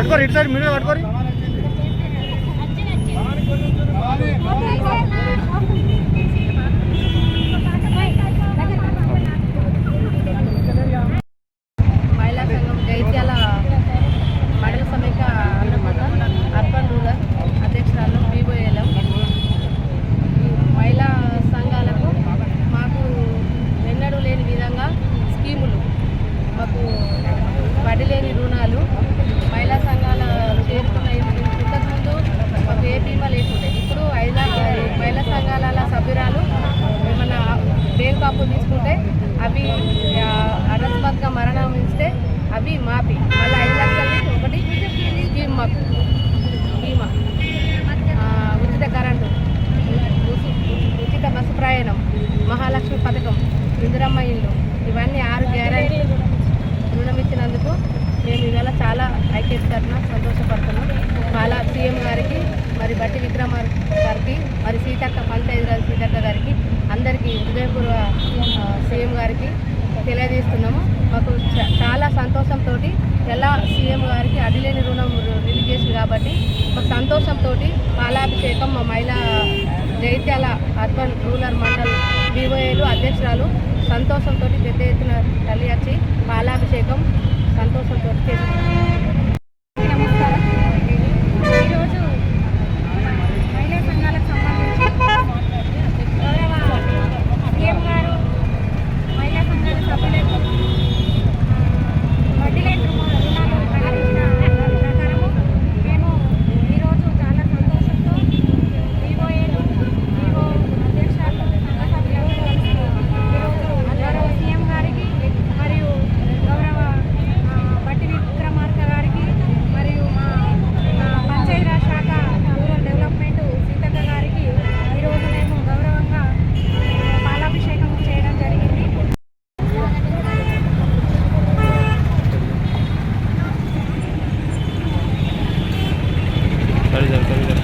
పట్టుకోరు ఇటు సైడ్ మీరు పట్టుకోరు. బ్యాంకు తీసుకుంటే అవి అకస్మాత్గా మరణం ఇస్తే అవి మాపి. మళ్ళీ ఐదు లక్షలు ఒకటి స్కీమ్. మాకు బీమా ఉచిత కరెంటు. ఉచిత బస్సు ప్రయాణం. మహాలక్ష్మి పథకం. ఇందిరమ్మ ఇల్లు. ఇవన్నీ ఆరు గ్యారంటీ రుణం ఇచ్చినందుకు మేము ఇవాళ చాలా ఐక్యత సంతోషపడుతున్నాను సంతోషపడుతున్నాం. చాలా సీఎం గారికి మరి బట్టి విక్రమ గారికి మరి సీతక్క పంచాయతీరాజ్ సీతక్క గారికి అందరికీ హృదయపూర్వ సీఎం గారికి తెలియజేస్తున్నాము. మాకు చ- చాలా సంతోషంతో ఎలా సీఎం గారికి అడిలేని రుణం రిలీజ్ చేసింది కాబట్టి మాకు సంతోషంతో పాలాభిషేకం మా మహిళా జైత్యాల అర్బన్ రూరల్ మండల్ బీఓఏలు అధ్యక్షురాలు సంతోషంతో పెద్ద ఎత్తున తల్లి వచ్చి పాలాభిషేకం actualizar también